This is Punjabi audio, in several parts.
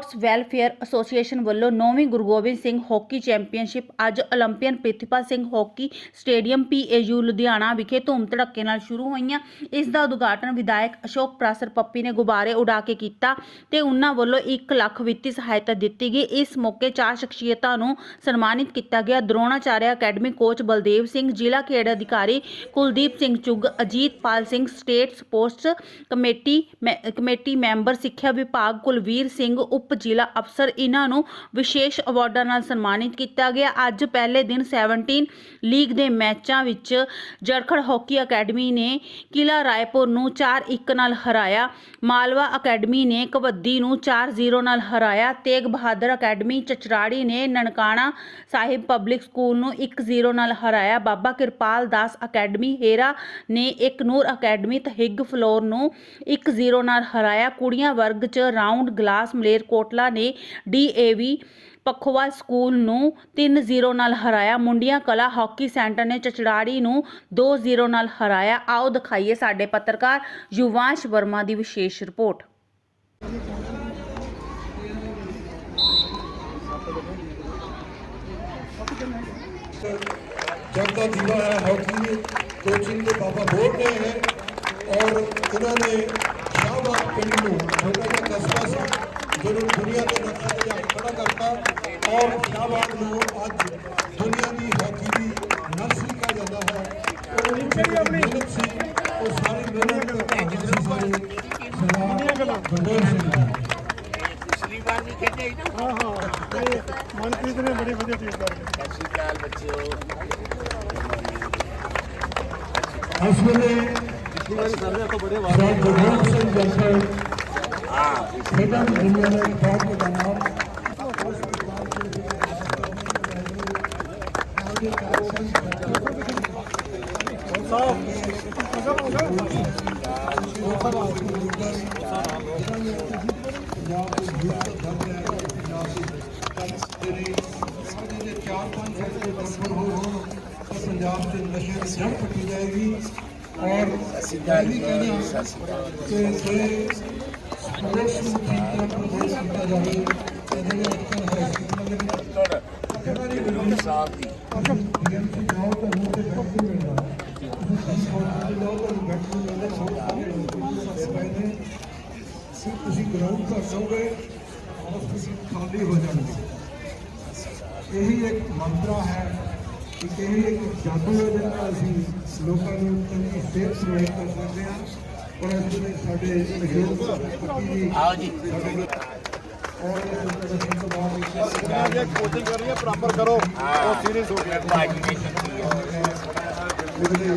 ਸਪੋਰਟਸ ਵੈਲਫੇਅਰ ਐਸੋਸੀਏਸ਼ਨ ਵੱਲੋਂ 9ਵੀਂ ਗੁਰੂ ਗੋਬਿੰਦ ਸਿੰਘ ਹਾਕੀ ਚੈਂਪੀਅਨਸ਼ਿਪ ਅੱਜ Olympian Prithipal Singh hockey stadium PAU Ludhiana ਵਿਖੇ ਧੂਮ ਧੜੱਕੇ ਨਾਲ ਸ਼ੁਰੂ ਹੋਈਆਂ। ਇਸ ਦਾ ਉਦਘਾਟਨ ਵਿਧਾਇਕ ਅਸ਼ੋਕ ਪ੍ਰਾਸਰ ਪੱਪੀ ਨੇ ਗੁਬਾਰੇ ਉਡਾ ਕੇ ਕੀਤਾ ਤੇ ਉਹਨਾਂ ਵੱਲੋਂ 1 ਲੱਖ ਵਿੱਤੀ ਸਹਾਇਤਾ ਦਿੱਤੀ ਗਈ। ਇਸ ਮੌਕੇ ਚਾਰ ਸ਼ਖਸੀਅਤਾਂ ਨੂੰ ਸਨਮਾਨਿਤ ਕੀਤਾ ਗਿਆ। ਦਰੋਣਾਚਾਰਿਆ ਅਕੈਡਮੀ ਕੋਚ ਬਲਦੇਵ ਸਿੰਘ, ਜ਼ਿਲ੍ਹਾ ਖੇਡ ਅਧਿਕਾਰੀ Kuldeep Singh Chugg Ajitpal Singh, state sports committee committee member ਸਿੱਖਿਆ ਵਿਭਾਗ ਕੁਲਵੀਰ ਸਿੰਘ, ਉਪ ਜ਼ਿਲ੍ਹਾ ਅਫਸਰ ਇਹਨਾਂ ਨੂੰ ਵਿਸ਼ੇਸ਼ ਅਵਾਰਡਾਂ ਨਾਲ ਸਨਮਾਨਿਤ ਕੀਤਾ ਗਿਆ। ਅੱਜ ਪਹਿਲੇ ਦਿਨ 17 ਲੀਗ ਦੇ ਮੈਚਾਂ ਵਿੱਚ ਜਰਖੜ ਹਾਕੀ ਅਕੈਡਮੀ ਨੇ ਕਿਲਾ ਰਾਏਪੁਰ ਨੂੰ 4-1 ਨਾਲ ਹਰਾਇਆ। ਮਾਲਵਾ ਅਕੈਡਮੀ ਨੇ ਕਬੱਡੀ ਨੂੰ 4-0 ਨਾਲ ਹਰਾਇਆ। ਤੇਗ ਬਹਾਦਰ ਅਕੈਡਮੀ ਚਚਰਾੜੀ ਨੇ ਨਨਕਾਣਾ ਸਾਹਿਬ ਪਬਲਿਕ ਸਕੂਲ ਨੂੰ 1-0 ਨਾਲ ਹਰਾਇਆ। ਬਾਬਾ ਕਿਰਪਾਲ ਦਾਸ ਅਕੈਡਮੀ ਹੇਰਾ ਨੇ ਇੱਕ ਨੂਰ ਅਕੈਡਮੀ ਤਹਿਗ ਫਲੋਰ ਨੂੰ 1-0 ਨਾਲ ਹਰਾਇਆ। ਕੁੜੀਆਂ ਵਰਗ 'ਚ ਰਾਉਂਡ ਗਲਾਸ ਮਲੇਰ ਮਲੇਰਕੋਟਲਾ ਨੇ ਡੀਏਵੀ ਪਖਵਾਲ ਸਕੂਲ ਨੂੰ 3-0 ਨਾਲ ਹਰਾਇਆ ਮੁੰਡੀਆਂ ਕਲਾ ਹਾਕੀ ਸੈਂਟਰ ਨੇ ਚਚੜਾੜੀ ਨੂੰ 2-0 ਨਾਲ ਹਰਾਇਆ ਆਓ ਦਿਖਾਈਏ ਸਾਡੇ ਪੱਤਰਕਾਰ ਯੁਵਾਂਸ਼ ਵਰਮਾ ਦੀ ਵਿਸ਼ੇਸ਼ ਰਿਪੋਰਟ जग का दीवा है हॉकी कोचिंग के पापा बोल रहे हैं और उन्होंने शाहबाद पिंड ਨੂੰ ਔਰ ਸ਼ਾਹਬਾਦ ਨੂੰ ਅੱਜ ਦੁਨੀਆ ਦੀ ਹਾਕੀ ਦੀ ਨਰਸਰੀ ਕਿਹਾ ਜਾਂਦਾ ਹੈ ਉਹ ਜਿਹੜੀ ਮਿਹਨਤ ਸੀ ਉਹ ਸਾਰੀ ਮਿਹਨਤ ਦਾ ਭਾਗ ਸੀ ਸਾਰੇ ਸਰਦਾਰ ਬਲਦੇਵ ਸਿੰਘ ਜੀ ਪਿਛਲੀ ਵਾਰ ਵੀ ਖੇਡੇ ਸੀ ਨਾ ਹਾਂ ਹਾਂ ਤੇ ਮਨਪ੍ਰੀਤ ਨੇ ਬੜੀ ਵਧੀਆ ਚੀਜ਼ ਕਰ ਦਿੱਤੀ ਸਤਿ ਸ਼੍ਰੀ ਅਕਾਲ ਬੱਚਿਓ ਇਸ ਵੇਲੇ ਸਰਦਾਰ ਗੁਰਬਖਸ਼ ਸਿੰਘ ਜੱਸਲ ਖੇਡਾਂ ਦੀ ਦੁਨੀਆ ਦਾ ਬਹੁਤ ਵੱਡਾ ਨਾਮ ਪੰਜਾਬ ਦੇ ਨਸ਼ੇ ਦੀ ਜੜ ਪੱਟੀ ਜਾਏਗੀ ਔਰ ਮੈਂ ਵੀ ਕਹਿੰਦਾ ਕਿ ਜੇ ਸਪੋਰਟਸ ਨੂੰ ਠੀਕ ਤਰ੍ਹਾਂ ਪ੍ਰਮੋਟ ਕੀਤਾ ਜਾਵੇ ਤੇ ਜਿਹੜੇ ਅੱਜਕੱਲ੍ਹ ਹੈ ਮਤਲਬ ਗੁਰੂ ਸਾਹਿਬ ਦੀ ਬੀਐਮਸੀ ਜਾਓ ਤਾਂ ਮੂੰਹ ਤੇ ਬੈਠ ਨਹੀਂ ਮਿਲਦਾ ਤੁਸੀਂ ਸਪੋਰਟਸ ਜਾਓ ਤਾਂ ਬੈਠ ਨਹੀਂ ਮਿਲਦਾ ਬਹੁਤ ਸਾਰੇ ਲੋਕ ਪਏ ਨੇ ਸਿਰਫ ਤੁਸੀਂ ਗਰਾਊਂਡ ਤਾਂ ਸੋਗੇ ਹਸਪੀਟਲ ਖਾਲੀ ਹੋ ਜਾਣਗੇ ਇਹੀ ਜੀ ਕੋਚਿੰਗ ਕਰ ਰਹੀ ਹੈ ਬਰਾਬਰ ਕਰੋ ਉਹ ਸੀਰੀਅਸ ਹੋ ਗਿਆ ਦੀ ਸ਼ਕਤੀ ਹੈ ਨੇ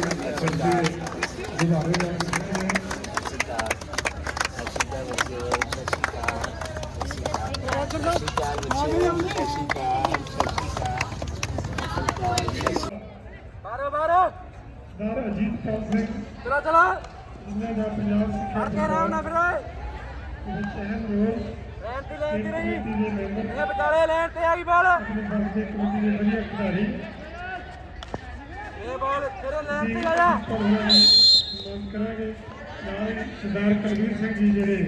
ਬਾਰੋ ਬਾਰੋ ਸਰ ਅਜੀਤ ਪਾਲ ਸਿੰਘ ਚਲਾ ਚਲਾ ਇਹਨਾਂ ਦਾ ਪੰਜਾਬ ਸਿੱਖਿਆ ਕੇ ਆਰਾਮ ਨਾਲ ਫਿਰ ਵਿਭਾਗ ਚਹਿਲ ਰੋਡ ਲੈਣ ਤੇ ਲੈਣ ਤੇ ਰਹੀ। ਦੇ ਇਹ ਵਿਚਾਲੇ ਲੈਣ ਤੇ ਆ ਗਈ ਬਾਲ। ਦੇ ਦੇ ਇਹ ਬਾਲ ਤੇਰੇ ਲੈਣ ਤੇ ਆ ਜਾ ਕਰਾਂਗੇ ਨਾਲ ਸਰਦਾਰ ਕਰਵੀਰ ਸਿੰਘ ਜੀ ਜਿਹੜੇ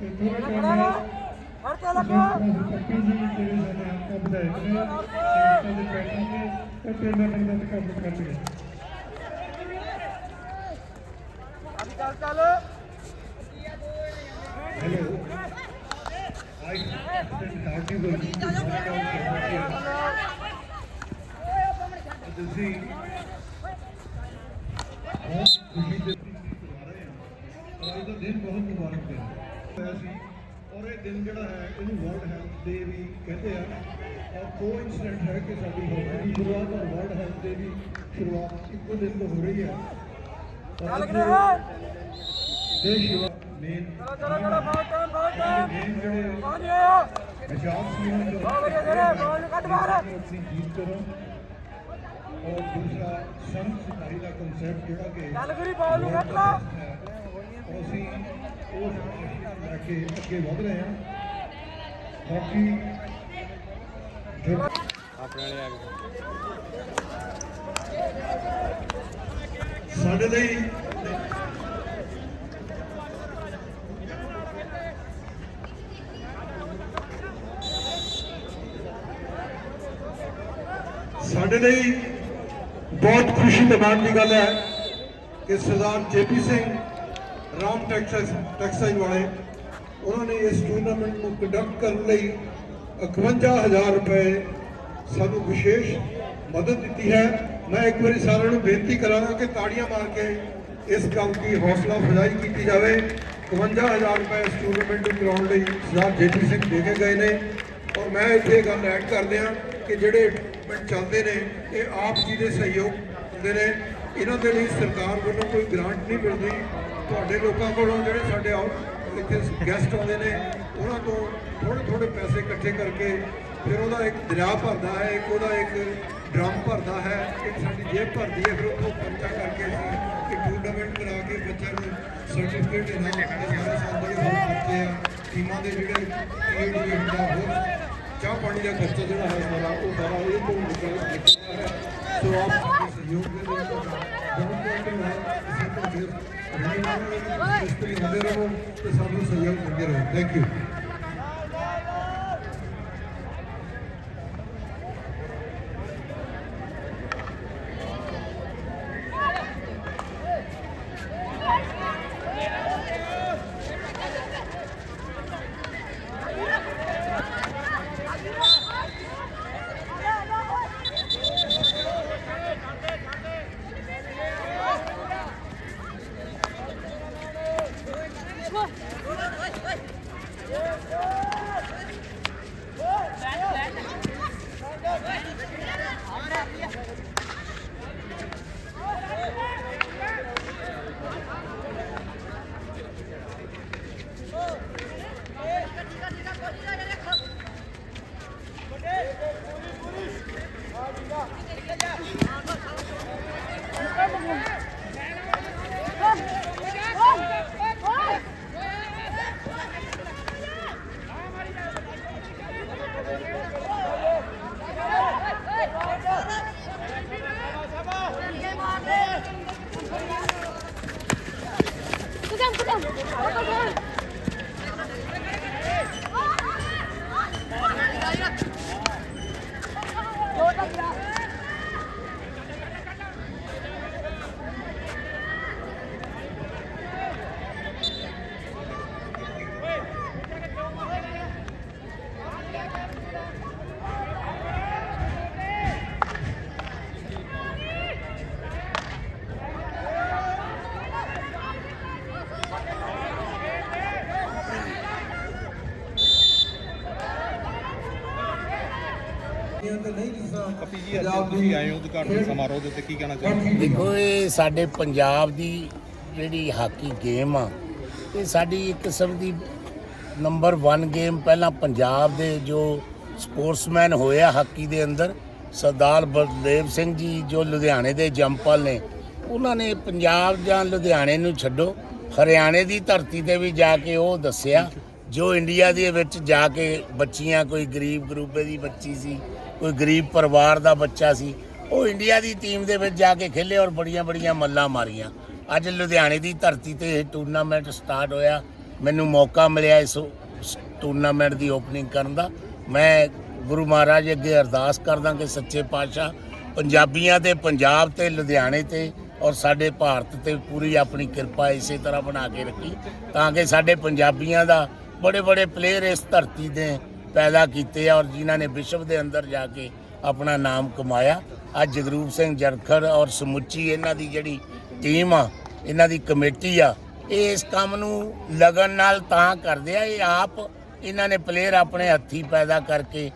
ਤੇ ਹਰ ਤੇ ਲੱਗਾ ਜੀ ਜਿਹੜੇ ਸਾਡੇ ਆਪਕਾ ਵਿਧਾਇਕ ਨੇ ਸੰਗਤਾਂ ਦੇ ਬੈਠੇ ਨੇ ਉਹ ਟੂਰਨਾਮੈਂਟ ਦਾ ਕੰਮ ਕਰਦੇ ਨੇ ਚੱਲ ਚੱਲ। ਹੈਲੋ ਆਈ ਸਾਡੀ ਬੋਲੀ ਤੁਸੀਂ ਬਹੁਤ ਖੁਸ਼ੀ ਦੇ ਔਰ ਇਹ ਦਿਨ ਬਹੁਤ ਮੁਬਾਰਕ ਦਿਨ ਹੋਇਆ ਸੀ ਔਰ ਇਹ ਦਿਨ ਜਿਹੜਾ ਹੈ ਇਹਨੂੰ ਵਰਲਡ ਹੈਲਥ ਡੇ ਵੀ ਕਹਿੰਦੇ ਆ ਔਰ ਕੋ ਹੈ ਕਿ ਸਾਡੀ ਹਾਕੀ ਦੀ ਸ਼ੁਰੂਆਤ ਔਰ ਵਰਲਡ ਹੈਲਥ ਡੇ ਦੀ ਸ਼ੁਰੂਆਤ ਇੱਕੋ ਦਿਨ ਤੋਂ ਹੋ ਰਹੀ ਹੈ ਚੱਲ ਰਹੇ ਦੇਸ਼ ਯੁਵਾ ਮੇਨ ਚਲੋ ਚਲੋ ਚਲੋ ਬਹੁਤ ਟਾਈਮ ਬਹੁਤ ਟਾਈਮ ਮੇਨ ਜਿਹੜੇ ਪਹੁੰਚ ਗਏ ਹੋ ਅਜਾਬ ਸੀ ਉਹਨਾਂ ਨੂੰ ਬਹੁਤ ਵਧੀਆ ਤੇਰੇ ਬਾਲ ਕੱਢ ਬਾਹਰ ਆਪਣੀ ਜੀਤ ਕਰੋ ਔਰ ਦੂਸਰਾ ਸੰਤ ਸਿਪਾਹੀ ਦਾ ਕਨਸੈਪਟ ਜਿਹੜਾ ਕਿ ਚੱਲ ਗੁਰੀ ਬਾਲ ਨੂੰ ਕੱਢ ਲਾ। ਅਸੀਂ ਉਹ ਲੈ ਕੇ ਅੱਗੇ ਵਧ ਰਹੇ ਹਾਂ। ਬਾਕੀ ਜੋ ਸਾਡੇ ਲਈ ਸਾਡੇ ਲਈ ਬਹੁਤ ਖੁਸ਼ੀ ਦੀ ਬਾਤ ਦੀ ਗੱਲ ਹੈ ਕਿ ਸਰਦਾਰ ਜੇਪੀ ਸਿੰਘ, ਰਾਮ ਟੈਕਸਾਈਜ਼ ਟੈਕਸਾਈਜ਼ ਵਾਲੇ, ਉਹਨਾਂ ਨੇ ਇਸ ਟੂਰਨਾਮੈਂਟ ਨੂੰ ਕੰਡਕਟ ਕਰਨ ਲਈ 51000 ਰੁਪਏ ਸਾਨੂੰ ਵਿਸ਼ੇਸ਼ ਮਦਦ ਦਿੱਤੀ ਹੈ। ਮੈਂ ਇੱਕ ਵਾਰੀ ਸਾਰਿਆਂ ਨੂੰ ਬੇਨਤੀ ਕਰਾਂਗਾ ਕਿ ਤਾੜੀਆਂ ਮਾਰ ਕੇ ਇਸ ਕੰਮ ਦੀ ਹੌਸਲਾ ਅਫਜ਼ਾਈ ਕੀਤੀ ਜਾਵੇ। 51000 ਰੁਪਏ ਇਸ ਟੂਰਨਾਮੈਂਟ ਨੂੰ ਕਰਾਉਣ ਲਈ ਸਰਦਾਰ ਜੇਪੀ ਸਿੰਘ ਦੇ ਕੇ ਗਏ ਨੇ। ਔਰ ਮੈਂ ਇੱਥੇ ਗੱਲ ਐਡ ਕਰ ਦਿਆਂ ਕਿ ਜਿਹੜੇ ਟੂਰਨਾਮੈਂਟ ਚੱਲਦੇ ਨੇ, ਇਹ ਆਪ ਜੀ ਦੇ ਸਹਿਯੋਗ ਦੇ ਨੇ। ਇਹਨਾਂ ਦੇ ਲਈ ਸਰਕਾਰ ਵੱਲੋਂ ਕੋਈ ਗ੍ਰਾਂਟ ਨਹੀਂ ਮਿਲਦੀ। ਤੁਹਾਡੇ ਲੋਕਾਂ ਕੋਲੋਂ ਜਿਹੜੇ ਸਾਡੇ ਆਊਟ ਇੱਥੇ ਗੈਸਟ ਆਉਂਦੇ ਨੇ, ਉਹਨਾਂ ਤੋਂ ਥੋੜੇ ਥੋੜੇ ਪੈਸੇ ਇਕੱਠੇ ਕਰਕੇ ਫਿਰ ਉਹਦਾ ਇੱਕ ਦਰਿਆ ਭਰਦਾ ਹੈ, ਇੱਕ ਉਹਦਾ ਇੱਕ ਡਰਮ ਭਰਦਾ ਹੈ, ਇੱਕ ਸਾਡੀ ਜੇਬ ਭਰਦੀ ਹੈ, ਫਿਰ ਉਹ ਖਰਚਾ ਕਰਕੇ ਅਸੀਂ ਇੱਕ ਟੂਰਨਾਮੈਂਟ ਕਰਾ ਕੇ ਬੱਚਿਆਂ ਨੂੰ ਸਰਟੀਫਿਕੇਟ ਦੇਣਾ ਸਾਡੇ ਸਾਰੇ ਸਾਲ ਦੇ ਹੋਰ ਖਰਚੇ ਆ, ਟੀਮਾਂ ਦੇ ਜਿਹੜੇ ਈਡੀ ਹੁੰਦਾ, ਹੋਰ ਚਾਹ ਪਾਣੀ ਦਾ ਖਰਚਾ ਜਿਹੜਾ ਹੈ ਸਾਰਾ, ਉਹ ਸਾਰਾ ਇਹ ਤੋਂ ਨਿਕਲਦਾ ਹੈ। ਸੋ ਆਪ ਸਾਡੇ ਸਹਿਯੋਗ ਦੇ ਲਈ ਬਹੁਤ ਬਹੁਤ ਧੰਨਵਾਦ ਇਸੇ ਤੋਂ ਫਿਰ ਰਹਿਣੇ ਇਸ ਤਰ੍ਹਾਂ ਹੁੰਦੇ ਰਹੋ ਤੇ ਸਾਨੂੰ ਸਹਿਯੋਗ ਦਿੰਦੇ ਰਹੋ। ਥੈਂਕ ਯੂ ਕਪੀ ਜੀ ਅੱਜ ਤੁਸੀਂ ਆਏ ਹੋ ਉਦਘਾਟਨ ਸਮਾਰੋਹ ਦੇ ਉੱਤੇ ਕੀ ਕਹਿਣਾ ਚਾਹੁੰਦੇ ਦੇਖੋ ਇਹ ਸਾਡੇ ਪੰਜਾਬ ਦੀ ਜਿਹੜੀ ਹਾਕੀ ਗੇਮ ਆ ਇਹ ਸਾਡੀ ਇੱਕ ਕਿਸਮ ਦੀ ਨੰਬਰ 1 ਗੇਮ ਪਹਿਲਾਂ ਪੰਜਾਬ ਦੇ ਜੋ ਸਪੋਰਟਸਮੈਨ ਹੋਏ ਆ ਹਾਕੀ ਦੇ ਅੰਦਰ ਸਰਦਾਰ ਬਲਦੇਵ ਸਿੰਘ ਜੀ ਜੋ ਲੁਧਿਆਣੇ ਦੇ ਜੰਪਲ ਨੇ ਉਹਨਾਂ ਨੇ ਪੰਜਾਬ ਜਾਂ ਲੁਧਿਆਣੇ ਨੂੰ ਛੱਡੋ ਹਰਿਆਣੇ ਦੀ ਧਰਤੀ ਤੇ ਵੀ ਜਾ ਕੇ ਉਹ ਦੱਸਿਆ ਜੋ ਇੰਡੀਆ ਦੇ ਵਿੱਚ ਜਾ ਕੇ ਬੱਚੀਆਂ, ਕੋਈ ਗਰੀਬ ਗਰੂਪੇ ਦੀ ਬੱਚੀ ਸੀ, ਕੋਈ ਗਰੀਬ ਪਰਿਵਾਰ ਦਾ ਬੱਚਾ ਸੀ, ਉਹ ਇੰਡੀਆ ਦੀ ਟੀਮ ਦੇ ਵਿੱਚ ਜਾ ਕੇ ਖੇਲੇ ਔਰ ਬੜੀਆਂ ਬੜੀਆਂ ਮੱਲਾਂ ਮਾਰੀਆਂ। ਅੱਜ ਲੁਧਿਆਣੇ ਦੀ ਧਰਤੀ ਤੇ ਇਹ ਟੂਰਨਾਮੈਂਟ ਸਟਾਰਟ ਹੋਇਆ। ਮੈਨੂੰ ਮੌਕਾ ਮਿਲਿਆ ਇਸ ਸ- ਟੂਰਨਾਮੈਂਟ ਦੀ ਓਪਨਿੰਗ ਕਰਨ ਦਾ। ਮੈਂ ਗੁਰੂ ਮਹਾਰਾਜ ਅੱਗੇ ਅਰਦਾਸ ਕਰਦਾ ਕਿ ਸੱਚੇ ਪਾਤਸ਼ਾਹ ਪੰਜਾਬੀਆਂ ਤੇ, ਪੰਜਾਬ ਤੇ, ਲੁਧਿਆਣੇ ਤੇ ਔਰ ਸਾਡੇ ਭਾਰਤ ਤੇ ਪੂਰੀ ਆਪਣੀ ਕਿਰਪਾ ਇਸੇ ਤਰ੍ਹਾਂ ਬਣਾ ਕੇ ਰੱਖੀ, ਤਾਂ ਕਿ ਸਾਡੇ ਪੰਜਾਬੀਆਂ ਦਾ ਬੜੇ ਬੜੇ ਪਲੇਅਰ ਇਸ ਧਰਤੀ ਦੇ ਪੈਦਾ ਕੀਤੇ ਆ ਔਰ ਜਿਨ੍ਹਾਂ ਨੇ ਵਿਸ਼ਵ ਦੇ ਅੰਦਰ ਜਾ ਕੇ ਆਪਣਾ ਨਾਮ ਕਮਾਇਆ। ਅੱਜ ਜਗਰੂਪ ਸਿੰਘ ਜਰਖੜ ਔਰ ਸਮੁੱਚੀ ਇਹਨਾਂ ਦੀ ਜਿਹੜੀ ਟੀਮ ਆ, ਇਹਨਾਂ ਦੀ ਕਮੇਟੀ ਆ, ਇਹ ਇਸ ਕੰਮ ਨੂੰ ਲਗਨ ਨਾਲ ਤਾਂ ਕਰਦੇ ਆ, ਇਹ ਆਪ ਇਹਨਾਂ ਨੇ ਪਲੇਅਰ ਆਪਣੇ ਹੱਥੀ ਪੈਦਾ ਕਰਕੇ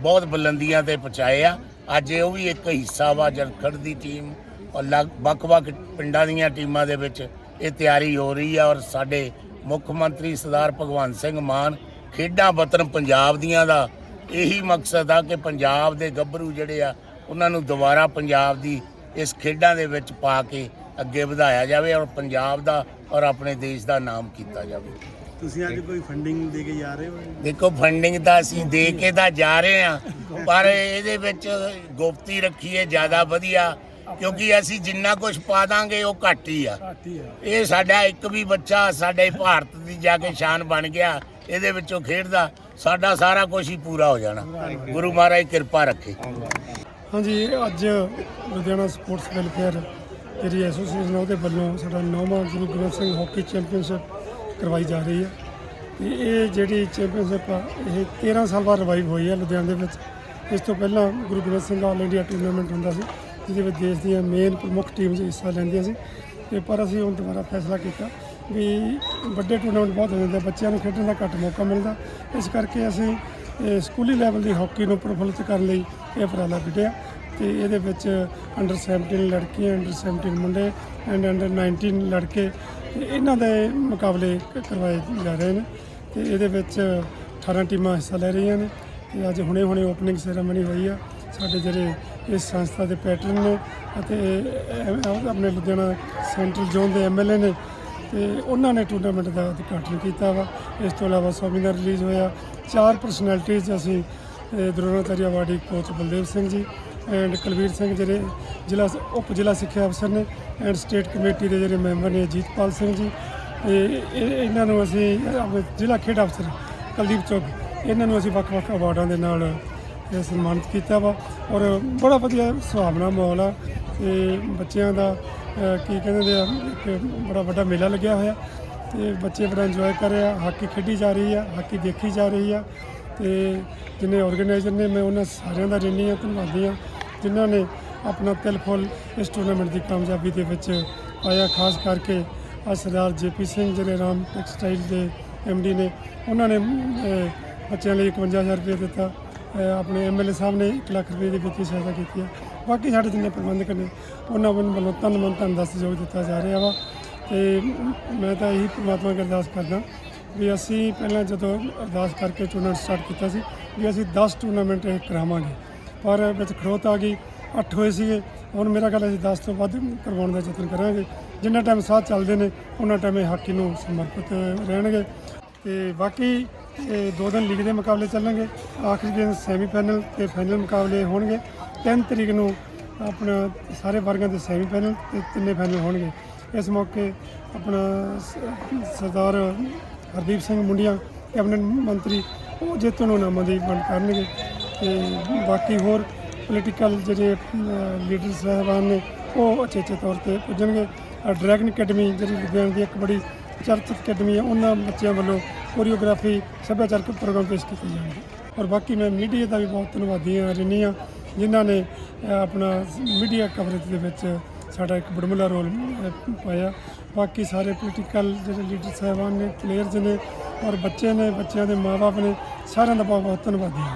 ਬਹੁਤ ਬੁਲੰਦੀਆਂ ਤੇ ਪਹੁੰਚਾਏ ਆ। ਅੱਜ ਉਹ ਵੀ ਇੱਕ ਹਿੱਸਾ ਵਾ ਜਰਖੜ ਦੀ ਟੀਮ ਔਰ ਲਗ- ਵੱਖ-ਵੱਖ ਪਿੰਡਾਂ ਦੀਆਂ ਟੀਮਾਂ ਦੇ ਵਿੱਚ ਇਹ ਤਿਆਰੀ ਹੋ ਰਹੀ ਆ ਔਰ ਸਾਡੇ ਮੁੱਖ ਮੰਤਰੀ ਸਰਦਾਰ ਭਗਵੰਤ ਸਿੰਘ ਮਾਨ ਖੇਡਾਂ ਵਤਨ ਪੰਜਾਬ ਦੀਆਂ ਦਾ। ਇਹੀ ਮਕਸਦ ਆ ਕਿ ਪੰਜਾਬ ਦੇ ਗੱਭਰੂ ਜਿਹੜੇ ਆ ਉਹਨਾਂ ਨੂੰ ਦੁਬਾਰਾ ਪੰਜਾਬ ਦੀ ਇਸ ਖੇਡਾਂ ਦੇ ਵਿੱਚ ਪਾ ਕੇ ਅੱਗੇ ਵਧਾਇਆ ਜਾਵੇ ਔਰ ਪੰਜਾਬ ਦਾ ਔਰ ਆਪਣੇ ਦੇਸ਼ ਦਾ ਨਾਮ ਕੀਤਾ ਜਾਵੇ। ਤੁਸੀਂ ਅੱਜ ਕੋਈ ਫੰਡਿੰਗ ਦੇ ਕੇ ਜਾ ਰਹੇ ਹੋ? ਦੇਖੋ ਫੰਡਿੰਗ ਤਾਂ ਅਸੀਂ ਦੇ ਕੇ ਤਾਂ ਜਾ ਰਹੇ ਆ ਪਰ ਇਹਦੇ ਵਿੱਚ ਗੁਪਤੀ ਰੱਖੀਏ ਜ਼ਿਆਦਾ ਵਧੀਆ ਕਿਉਂਕਿ ਅਸੀਂ ਜਿੰਨਾ ਕੁਝ ਪਾ ਦਾਂਗੇ ਉਹ ਘੱਟ ਹੀ ਆ। ਇਹ ਸਾਡਾ ਇੱਕ ਵੀ ਬੱਚਾ ਸਾਡੇ ਭਾਰਤ ਦੀ ਜਾ ਕੇ ਸ਼ਾਨ ਬਣ ਗਿਆ ਇਹਦੇ ਵਿੱਚੋਂ ਖੇਡਦਾ ਸਾਡਾ ਸਾਰਾ ਕੁਝ ਹੀ ਪੂਰਾ ਹੋ ਜਾਣਾ। ਗੁਰੂ ਮਹਾਰਾਜ ਕਿਰਪਾ ਰੱਖੇ। ਹਾਂਜੀ ਅੱਜ ਲੁਧਿਆਣਾ ਸਪੋਰਟਸ ਵੈਲਫੇਅਰ ਜਿਹੜੀ ਐਸੋਸੀਏਸ਼ਨ ਉਹਦੇ ਵੱਲੋਂ ਸਾਡਾ ਨੌਵਾਂ ਗੁਰੂ ਗੋਬਿੰਦ ਸਿੰਘ ਹਾਕੀ ਚੈਂਪੀਅਨਸ਼ਿਪ ਕਰਵਾਈ ਜਾ ਰਹੀ ਹੈ ਤੇ ਇਹ ਜਿਹੜੀ ਚੈਂਪੀਅਨਸ਼ਿਪ ਆ ਇਹ 13 ਸਾਲ ਬਾਅਦ ਰਿਵਾਈਵ ਹੋਈ ਹੈ ਲੁਧਿਆਣਾ ਦੇ ਵਿੱਚ। ਇਸ ਤੋਂ ਪਹਿਲਾਂ Guru Gobind Singh all India tournament ਹੁੰਦਾ ਸੀ। ਜਿਹਦੇ ਵਿੱਚ ਦੇਸ਼ ਦੀਆਂ ਮੇਨ ਪ੍ਰਮੁੱਖ ਟੀਮਸ ਹਿੱਸਾ ਲੈਂਦੀਆਂ ਸੀ। ਤੇ ਪਰ ਅਸੀਂ ਹੁਣ ਦੁਬਾਰਾ ਫੈਸਲਾ ਕੀਤਾ ਵੀ ਵੱਡੇ ਟੂਰਨਾਮੈਂਟ ਬਹੁਤ ਹੋ ਜਾਂਦੇ ਆ, ਬੱਚਿਆਂ ਨੂੰ ਖੇਡਣ ਦਾ ਘੱਟ ਮੌਕਾ ਮਿਲਦਾ। ਇਸ ਕਰਕੇ ਅਸੀਂ ਇਹ ਸਕੂਲੀ ਲੈਵਲ ਦੀ ਹਾਕੀ ਨੂੰ ਪ੍ਰਫੁੱਲਿਤ ਕਰਨ ਲਈ ਇਹ ਉਪਰਾਲਾ ਵਿੱਢਿਆ ਤੇ ਇਹਦੇ ਵਿੱਚ ਅੰਡਰ 17 ਲੜਕੀਆਂ ਅੰਡਰ 17 ਮੁੰਡੇ ਐਂਡ ਅੰਡਰ 19 ਲੜਕੇ ਇਹਨਾਂ ਦੇ ਮੁਕਾਬਲੇ ਕਰਵਾਏ ਜਾ ਰਹੇ ਨੇ। ਤੇ ਇਹਦੇ ਵਿੱਚ 18 ਟੀਮਾਂ ਹਿੱਸਾ ਲੈ ਰਹੀਆਂ ਨੇ। ਤੇ ਅੱਜ ਹੁਣੇ ਹੁਣੇ ਓਪਨਿੰਗ ਸੈਰੇਮਨੀ ਹੋਈ ਆ। ਸਾਡੇ ਜਿਹੜੇ ਇਸ ਸੰਸਥਾ ਦੇ ਪੈਟਰਨ ਨੇ ਅਤੇ ਆਪਣੇ ਲੁਧਿਆਣਾ ਸੈਂਟਰਲ ਜ਼ੋਨ ਦੇ ਐਮਐਲਏ ਨੇ ਤੇ ਉਹਨਾਂ ਨੇ ਟੂਰਨਾਮੈਂਟ ਦਾ ਉਦਘਾਟਨ ਕੀਤਾ ਵਾ। ਇਸ ਤੋਂ ਇਲਾਵਾ ਸੈਮੀਨਾਰ ਰਿਲੀਜ਼ ਹੋਇਆ। ਚਾਰ ਪਰਸਨੈਲਿਟੀਜ਼ ਅਸੀਂ ਇਹ awardee coach Baldev Singh ji and Kulveer Singh ਜਿਹੜੇ ਜ਼ਿਲ੍ਹਾ ਉਪ ਜ਼ਿਲ੍ਹਾ ਸਿੱਖਿਆ ਅਫਸਰ ਨੇ ਐਂਡ ਸਟੇਟ ਕਮੇਟੀ ਦੇ ਜਿਹੜੇ ਮੈਂਬਰ ਨੇ ਜੀਤਪਾਲ ਸਿੰਘ ਜੀ ਤੇ ਇਹ- ਇਹਨਾਂ ਨੂੰ ਅਸੀਂ ਆਪਣੇ ਜ਼ਿਲ੍ਹਾ ਖੇਡ ਅਫਸਰ ਕੁਲਦੀਪ ਚੌਕ, ਇਹਨਾਂ ਨੂੰ ਅਸੀਂ ਵੱਖ-ਵੱਖ ਅਵਾਰਡਾਂ ਦੇ ਨਾਲ ਇਹ ਸਨਮਾਨਿਤ ਕੀਤਾ ਵਾ ਔਰ ਬੜਾ ਵਧੀਆ ਸੁਹਾਵਣਾ ਮਾਹੌਲ ਆ। ਤੇ ਬੱਚਿਆਂ ਦਾ ਕੀ ਕਹਿੰਦੇ ਆ ਇੱਕ ਬੜਾ ਵੱਡਾ ਮੇਲਾ ਲੱਗਿਆ ਹੋਇਆ। ਤੇ ਬੱਚੇ ਬੜਾ ਇੰਜੋਏ ਕਰ ਰਹੇ ਆ। ਹਾਕੀ ਖੇਡੀ ਜਾ ਰਹੀ ਆ, ਹਾਕੀ ਦੇਖੀ ਜਾ ਰਹੀ ਆ। ਤੇ ਜਿੰਨੇ ਆਰਗੇਨਾਈਜ਼ਰ ਨੇ, ਮੈਂ ਉਹਨਾਂ ਸਾਰਿਆਂ ਦਾ ਰਿਣੀ ਆ ਧੰਨਵਾਦੀ ਆ ਜਿਨ੍ਹਾਂ ਨੇ ਆਪਣਾ ਤਿਲ ਫੁੱਲ ਇਸ ਟੂਰਨਾਮੈਂਟ ਦੀ ਕਾਮਯਾਬੀ ਦੇ ਵਿੱਚ ਆਇਆ ਖਾਸ ਕਰਕੇ ਆ ਸਰਦਾਰ ਜੇਪੀ ਸਿੰਘ ਜਿਹੜੇ ਰਾਮ ਟੈਕਸਟਾਈਲ ਦੇ ਡੀ ਨੇ, ਉਹਨਾਂ ਨੇ ਬੱਚਿਆਂ ਲਈ 51000 ਰੁਪਏ ਦਿੱਤਾ। ਆਪਣੇ ਐਮਐਲਏ ਸਾਹਿਬ ਨੇ 1 ਲੱਖ ਰੁਪਏ ਦੀ ਵਿੱਤੀ ਸਹਾਇਤਾ ਕੀਤੀ ਹੈ। ਬਾਕੀ ਸਾਡੇ ਜਿੰਨੇ ਪ੍ਰਬੰਧਕ ਨੇ, ਉਹਨਾਂ ਵੱਲੋਂ ਵੱਲੋਂ ਧੰਨ ਮਨ ਧੰਨ ਦਾ ਸਹਿਯੋਗ ਦਿੱਤਾ ਜਾ ਰਿਹਾ ਵਾ। ਤੇ ਮੈਂ ਤਾਂ ਇਹੀ ਪ੍ਰਮਾਤਮਾ ਅੱਗੇ ਅਰਦਾਸ ਕਰਦਾ ਵੀ ਅਸੀਂ ਪਹਿਲਾਂ ਜਦੋਂ ਅਰਦਾਸ ਕਰਕੇ ਟੂਰਨਾਮੈਂਟ ਸਟਾਰਟ ਕੀਤਾ ਸੀ, ਵੀ ਅਸੀਂ 10 ਟੂਰਨਾਮੈਂਟ ਕਰਾਵਾਂਗੇ। ਪਰ ਵਿੱਚ ਖੜੋਤ ਆ ਗਈ 8 ਹੋਏ ਸੀਗੇ। ਹੁਣ ਮੇਰਾ ਗੱਲ ਅਸੀਂ 10 ਤੋਂ ਵੱਧ ਕਰਵਾਉਣ ਦਾ ਯਤਨ ਕਰਾਂਗੇ। ਜਿੰਨਾ ਟਾਈਮ ਸਾਥ ਚੱਲਦੇ ਨੇ, ਉਹਨਾਂ ਟਾਈਮ ਇਹ ਹਾਕੀ ਨੂੰ ਸਮਰਪਿਤ ਰਹਿਣਗੇ। ਤੇ ਬਾਕੀ ਇਹ ਦੋ ਦਿਨ ਲੀਗ ਦੇ ਮੁਕਾਬਲੇ ਚੱਲਣਗੇ। ਆਖਰੀ ਦਿਨ ਸੈਮੀ ਫਾਈਨਲ ਤੇ ਫਾਈਨਲ ਮੁਕਾਬਲੇ ਹੋਣਗੇ। 3 ਤਰੀਕ ਨੂੰ ਆਪਣਾ ਸਾਰੇ ਵਰਗਾਂ ਦੇ ਸੈਮੀ ਫਾਈਨਲ ਤੇ ਤਿੰਨੇ ਫਾਈਨਲ ਹੋਣਗੇ। ਇਸ ਮੌਕੇ ਆਪਣਾ ਸਰਦਾਰ ਹਰਦੀਪ ਸਿੰਘ ਮੁੰਡੀਆਂ, ਕੈਬਨਿਟ ਮੰਤਰੀ ਉਹ ਜੇਤੂ ਨੂੰ ਨਾਮਾਂ ਦੀ ਵੰਡ ਕਰਨਗੇ। ਤੇ ਬਾਕੀ ਹੋਰ ਪੋਲੀਟੀਕਲ ਜਿਹੜੇ ਲੀਡਰ ਸਾਹਿਬਾਨ ਨੇ ਉਹ ਅਚੇਚੇ ਤੌਰ ਤੇ ਪੁੱਜਣਗੇ। ਡਰੈਗਨ ਅਕੈਡਮੀ ਜਿਹੜੀ ਲੁਧਿਆਣਾ ਦੀ ਇੱਕ ਬੜੀ ਚਰਚਿਤ ਅਕੈਡਮੀ ਹੈ ਉਹਨਾਂ ਬੱਚਿਆਂ ਵੱਲੋਂ ਕੋਰੀਓਗ੍ਰਾਫੀ ਸੱਭਿਆਚਾਰਕ ਪ੍ਰੋਗਰਾਮ ਪੇਸ਼ ਕੀਤੇ ਜਾਣਗੇ। ਔਰ ਬਾਕੀ ਮੈਂ ਮੀਡੀਆ ਦਾ ਵੀ ਬਹੁਤ ਧੰਨਵਾਦੀ ਹਾਂ ਰਹਿੰਦੀ ਹਾਂ, ਜਿਨ੍ਹਾਂ ਨੇ ਆਪਣਾ ਮੀਡੀਆ ਕਵਰੇਜ ਦੇ ਵਿੱਚ ਸਾਡਾ ਇੱਕ ਬੜਮੁਲਾ ਰੋਲ ਪਾਇਆ। ਬਾਕੀ ਸਾਰੇ ਪੋਲੀਟੀਕਲ ਜਿਹੜੇ ਲੀਡਰ ਸਾਹਿਬਾਨ ਨੇ ਪਲੇਅਰਸ ਨੇ ਔਰ ਬੱਚੇ ਨੇ, ਬੱਚਿਆਂ ਦੇ ਮਾਪੇ ਨੇ, ਸਾਰਿਆਂ ਦਾ ਬਹੁਤ ਬਹੁਤ ਧੰਨਵਾਦੀ ਹਾਂ